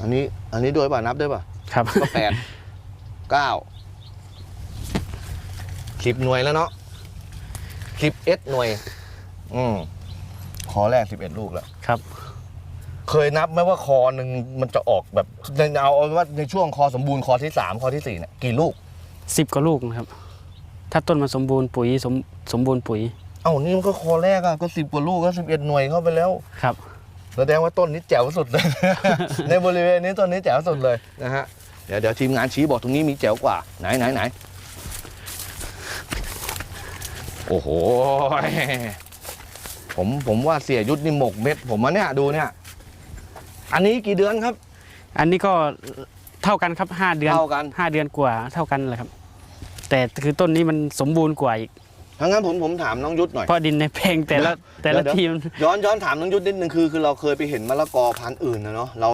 อันนี้อันนี้ด้วยป่ะนับด้วยป่ะครับก็แปดเก้าสิบหน่วยแล้วเนาะสิบเอ็ดหน่วย อืมคอแรกสิบเอ็ดลูกแล้วครับ เคยนับไหมว่าคอหนึ่งมันจะออกแบบเอาเอาว่าในช่วงคอสมบูรณ์คอที่สามคอที่สี่เนี่ยกี่ลูกสิบกว่าลูกนะครับ ถ้าต้นมันสมบูรณ์ปุ๋ยสมสมบูรณ์ปุ๋ย เอ้านี่มันก็คอแรกอะก็สิบกว่าลูกก็สิบเอ็ดหน่วยเข้าไปแล้วครับ แสดงว่าต้นนี้แจ๋วสุดเลย ในบริเวณนี้ต้นนี้แจ๋วสุดเลยนะฮะเดี๋ยวเดี๋ยวทีมงานชี้บอกตรงนี้มีแจ๋วกว่า ไหนไหนไหนโอ้โหผมผมว่าเสียยุทธนี่หมกเม็ด ผมมาเนี่ยดูเนี่ย อันนี้กี่เดือนครับ อันนี้ก็เท่ากันครับห้าเดือนเท่ากัน ห้าเดือนกว่าเท่ากันแหละครับ แต่คือต้นนี้มันสมบูรณ์กว่าอีก ทั้างนั้นผมผมถามน้องยุทธหน่อย เพราะดินในเพลงแต่ละแต่ละเดี๋ยว ทีม ย้อนย้อนถามน้องยุทธนิดนึงคือคือเราเคยไปเห็นมะละกอพันธุ์อื่นนะเนาะเรา